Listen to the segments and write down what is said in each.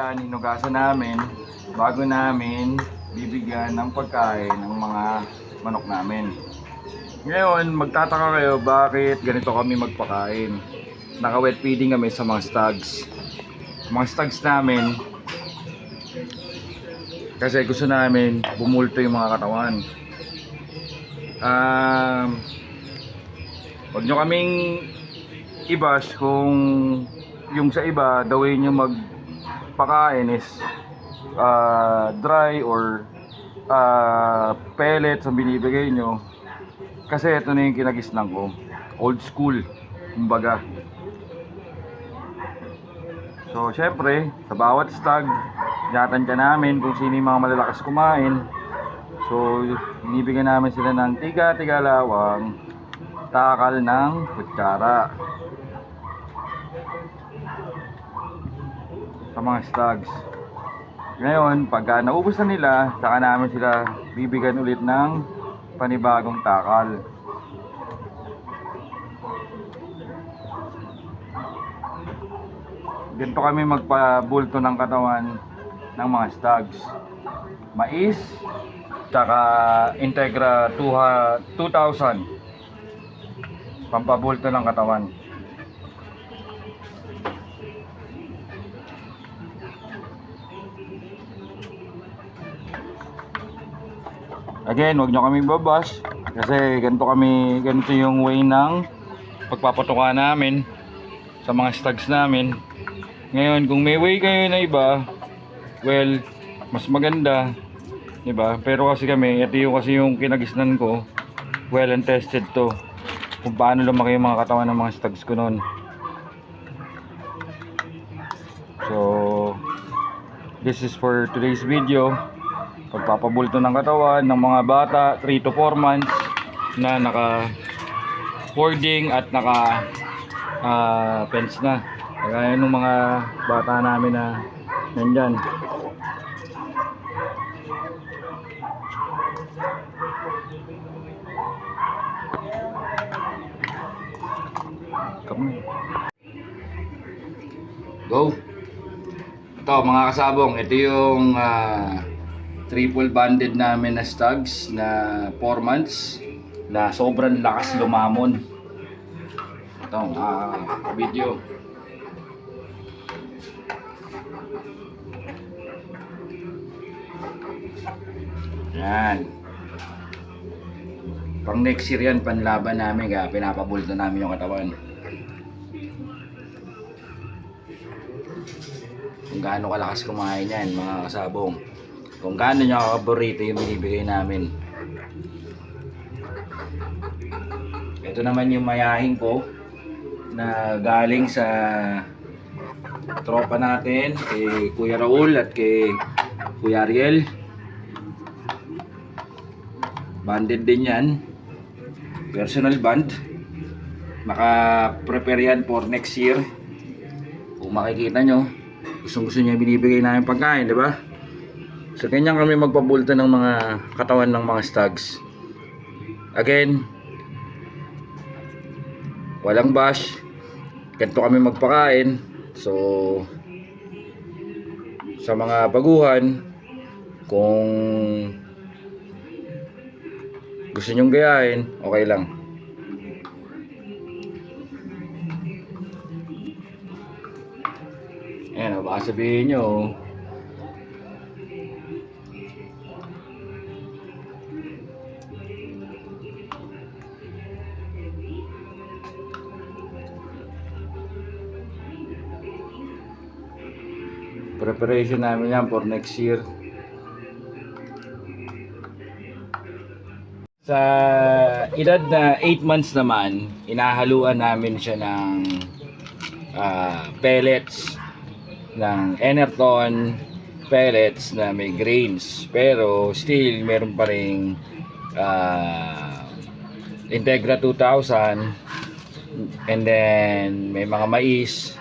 yan, hinugasan namin bago namin bibigyan ng pagkain ng mga manok namin. Ngayon, magtataka kayo bakit ganito kami magpakain. Naka-wet feeding kami sa mga stags. Mga stags namin, kasi gusto namin bumulto yung mga katawan. Um, Huwag nyo kaming i-bash kung yung sa iba, the way nyo magpakain is ah, dry or ah, pellets ang binibigay nyo. Kasi ito na yung kinagisnan ko. Old school, kumbaga. So, syempre, sa bawat stag, yatan ka namin kung sino yung mga malalakas kumain. So, binibigyan namin sila ng tiga-tiga lawang takal ng kutsara sa mga stags. Ngayon, pagka naubos na nila, saka namin sila bibigyan ulit ng panibagong takal. Ganito kami magpabulto ng katawan ng mga stags. Mais, tsaka Integra 2 2000 pampabulto ng katawan. Again, wag nyo kaming babash kasi ganito kami, ganito yung way ng pagpapatuka namin sa mga stags namin. Ngayon, kung may way kayo na iba, well, mas maganda, 'di ba? Pero kasi kami, ito yung kasi yung kinagisnan ko, well and tested to kung paano lumaki yung mga katawan ng mga stags ko noon. So, this is for today's video. Pagpapabulto ng katawan ng mga bata, 3 to 4 months na naka boarding at naka ah, fence na. Kagaya ng mga bata namin na nandyan. Come. Go! Ito mga kasabong, ito yung ah, triple banded namin na stags na 4 months na sobrang lakas lumamon. Ito, ah, video. Yan. Pang next year yan, panlaban namin kaya pinapabulto namin yung katawan. Kung gaano kalakas kumain yan, mga kasabong. Kung gaano niya kapaborito yung binibigay namin. Ito naman yung mayahin ko na galing sa tropa natin kay Kuya Raul at kay Kuya Ariel. Banded din yan. Personal band. Maka-prepare yan for next year. Kung makikita nyo, gustong gusto niya binibigay namin pagkain, di ba? So, ganyan kami magpabulta ng mga katawan ng mga stags. Again, walang bash. Ganito kami magpakain. So, sa mga baguhan, kung gusto nyong gayahin, okay lang. Ayan, baka sabihin nyo, preparation namin yan for next year. Sa edad na 8 months naman, inahaluan namin siya ng ah, pellets ng Enerton pellets na may grains pero still meron pa ring ah, Integra 2000 and then may mga mais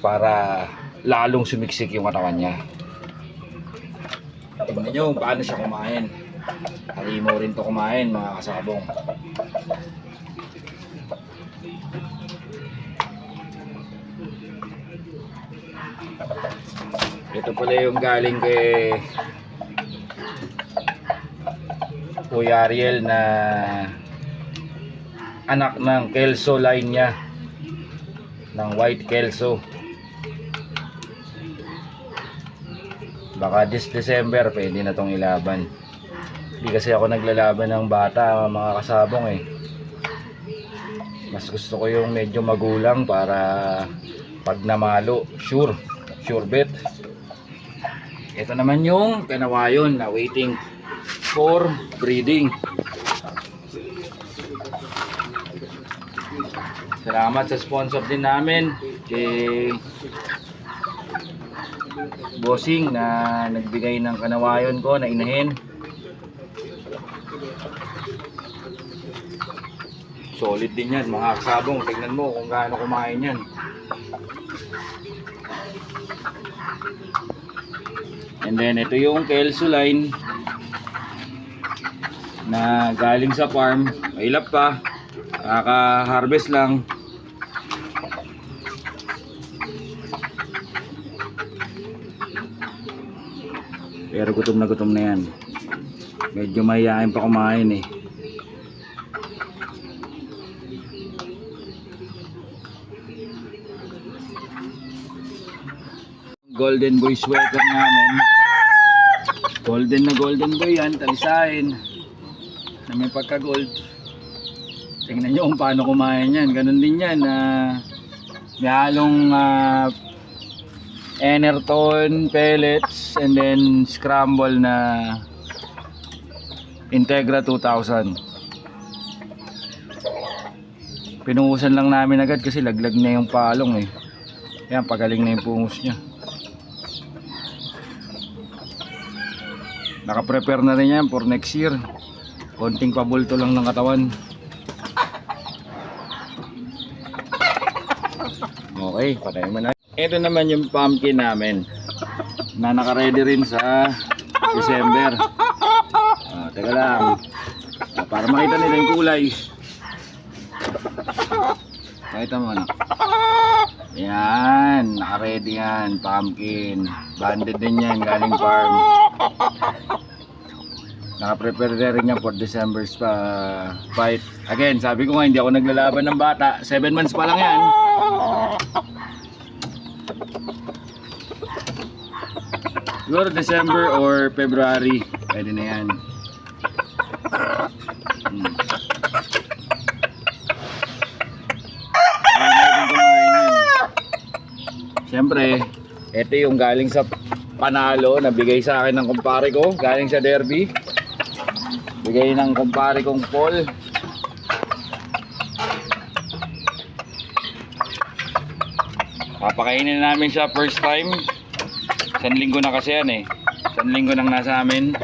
para lalong sumiksik yung katawan niya. Tingnan nyo paano siya kumain. Halimaw rin to kumain mga kasabong. Ito pala yung galing kay Kuya Ariel na anak ng Kelso line niya ng White Kelso. Baka this December pwede na tong ilaban. Hindi kasi ako naglalaban ng bata mga kasabong eh. Mas gusto ko yung medyo magulang para pag namalo, sure, sure bet. Ito naman yung kanawayon na waiting for breeding. Salamat sa sponsor din namin kay Bossing na nagbigay ng kanawayon ko na inahin. Solid din yan mga kasabong. Tingnan mo kung gaano kumain yan. And then ito yung Kelso line na galing sa farm. Mailap pa. Kaka-harvest lang. Pero gutom na gutom na yan. Medyo mahihain pa kumain eh. Golden boy sweater namin. Golden na golden boy yan, talisain. Na may pagka-gold. Tingnan nyo kung paano kumain yan. Ganun din yan. na may halong ah, Enerton pellets and then scramble na Integra 2000. Pinuhusan lang namin agad kasi laglag na yung palong eh. Yan, pagaling na yung pungos niya. Naka-prepare na rin yan for next year. Konting pabulto lang ng katawan. Okay, patay mo na. Ito naman yung pumpkin namin na naka-ready rin sa December. Ah, teka lang. Ah, para makita nila yung kulay. Pakita mo anak. Yan, naka-ready yan, pumpkin. Banded din yan, galing farm. Naka-prepare na rin yan for December's pa fight. Again, sabi ko nga, hindi ako naglalaban ng bata. 7 months pa lang yan. Siguro December or February, pwede na yan. Hmm. Yan. Siyempre, ito yung galing sa panalo na bigay sa akin ng kumpare ko, galing sa derby. Bigay ng kumpare kong Paul. Papakainin namin siya first time. Isang linggo na kasi yan eh. Isang linggo nang nasa amin.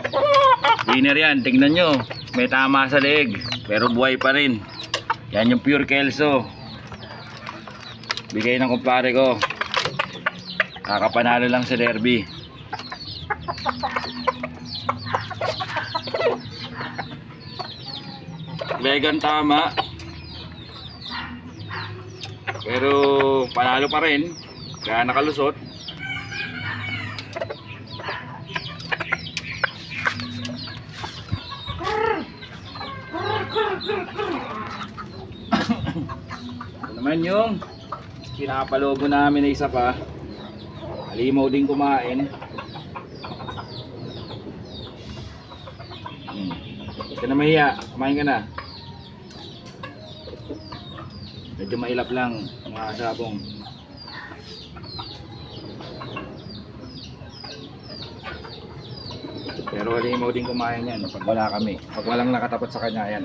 Winner yan, tingnan nyo. May tama sa leeg. Pero buhay pa rin. Yan yung pure Kelso. Bigay ng kumpare ko. Kakapanalo lang sa derby. Legan tama. Pero panalo pa rin. Kaya nakalusot. Ito naman yung pinapalobo namin na isa pa. Halimaw din kumain. Hmm. Ka na mahiya. Kumain ka na. Medyo mailap lang mga sabong. Pero halimaw din kumain yan pag wala kami. Pag walang nakatapat sa kanya, yan.